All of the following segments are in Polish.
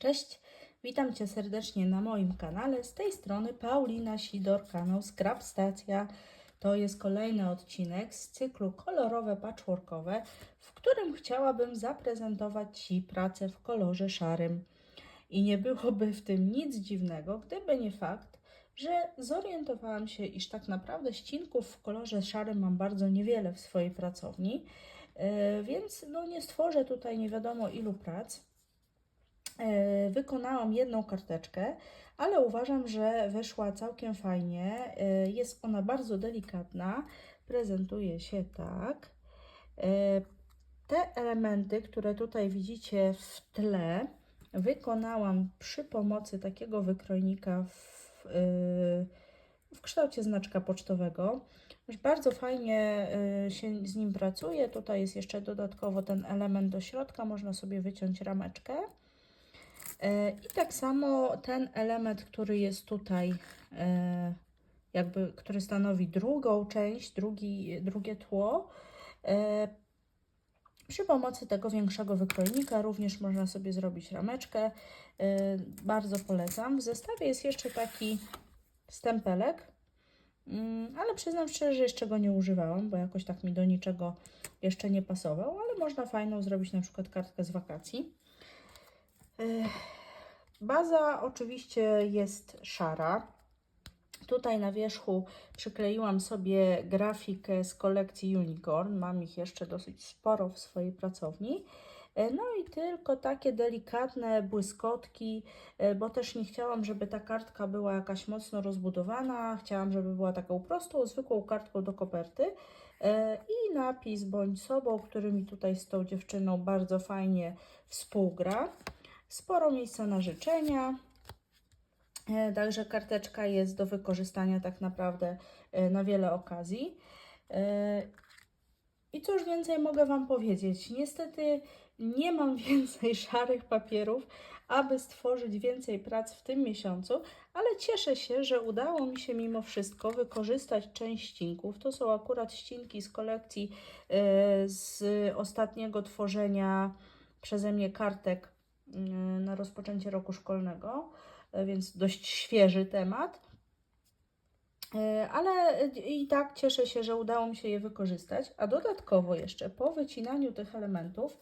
Cześć, witam Cię serdecznie na moim kanale. Z tej strony Paulina Sidor, kanał Scrap Stacja. To jest kolejny odcinek z cyklu kolorowe patchworkowe, w którym chciałabym zaprezentować Ci pracę w kolorze szarym. I nie byłoby w tym nic dziwnego, gdyby nie fakt, że zorientowałam się, iż tak naprawdę ścinków w kolorze szarym mam bardzo niewiele w swojej pracowni, Yy, więc no, nie stworzę tutaj nie wiadomo ilu prac. Yy, Wykonałam jedną karteczkę, ale uważam, że wyszła całkiem fajnie. Yy, Jest ona bardzo delikatna, prezentuje się tak. Yy, Te elementy, które tutaj widzicie w tle, wykonałam przy pomocy takiego wykrojnika w, w kształcie znaczka pocztowego. Bardzo fajnie się z nim pracuje. Tutaj jest jeszcze dodatkowo ten element do środka, można sobie wyciąć rameczkę. Y, I tak samo ten element, który jest tutaj, y, jakby, który stanowi drugą część, drugi, drugie tło. Przy pomocy tego większego wykrojnika również można sobie zrobić rameczkę. Bardzo polecam. W zestawie jest jeszcze taki stempelek, Mm, ale przyznam szczerze, że jeszcze go nie używałam, bo jakoś tak mi do niczego jeszcze nie pasował, ale można fajną zrobić na przykład kartkę z wakacji. Baza oczywiście jest szara. Tutaj na wierzchu przykleiłam sobie grafikę z kolekcji Unicorn. Mam ich jeszcze dosyć sporo w swojej pracowni. No i tylko takie delikatne błyskotki, bo też nie chciałam, żeby ta kartka była jakaś mocno rozbudowana. Chciałam, żeby była taką prostą, zwykłą kartką do koperty. I napis bądź sobą, który mi tutaj z tą dziewczyną bardzo fajnie współgra. Sporo miejsca na życzenia. Także karteczka jest do wykorzystania tak naprawdę na wiele okazji. I cóż więcej mogę Wam powiedzieć? Niestety nie mam więcej szarych papierów, aby stworzyć więcej prac w tym miesiącu, ale cieszę się, że udało mi się mimo wszystko wykorzystać część ścinków. To są akurat ścinki z kolekcji e, z ostatniego tworzenia przeze mnie kartek e, na rozpoczęcie roku szkolnego, e, więc dość świeży temat. Ale i tak cieszę się, że udało mi się je wykorzystać, a dodatkowo jeszcze po wycinaniu tych elementów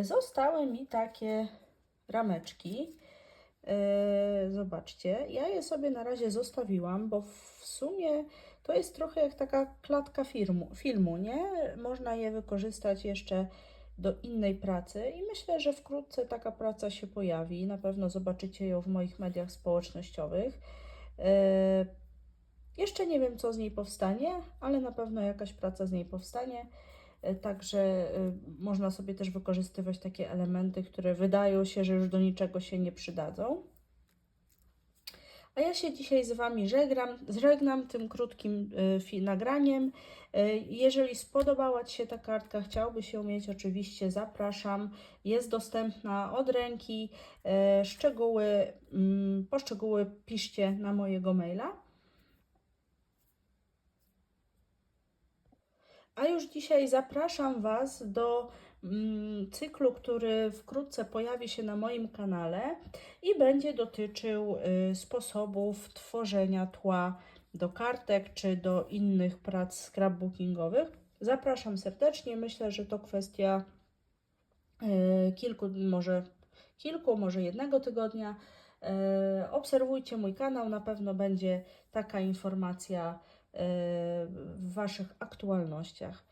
zostały mi takie rameczki. Zobaczcie, ja je sobie na razie zostawiłam, bo w sumie to jest trochę jak taka klatka filmu, filmu, nie? Można je wykorzystać jeszcze do innej pracy i myślę, że wkrótce taka praca się pojawi. Na pewno zobaczycie ją w moich mediach społecznościowych. Jeszcze nie wiem, co z niej powstanie, ale na pewno jakaś praca z niej powstanie. Także można sobie też wykorzystywać takie elementy, które wydają się, że już do niczego się nie przydadzą. A ja się dzisiaj z Wami żegnam, żegnam tym krótkim y, nagraniem. Y, jeżeli spodobała Ci się ta kartka, chciałbyś ją mieć, oczywiście zapraszam. Jest dostępna od ręki. Y, szczegóły, y, poszczegóły piszcie na mojego maila. A już dzisiaj zapraszam Was do cyklu, który wkrótce pojawi się na moim kanale i będzie dotyczył y, sposobów tworzenia tła do kartek czy do innych prac scrapbookingowych. Zapraszam serdecznie. Myślę, że to kwestia y, kilku, może kilku, może jednego tygodnia. Y, obserwujcie mój kanał, na pewno będzie taka informacja w Waszych aktualnościach.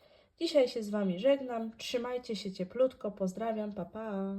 Dzisiaj się z Wami żegnam. Trzymajcie się cieplutko. Pozdrawiam. Pa, pa.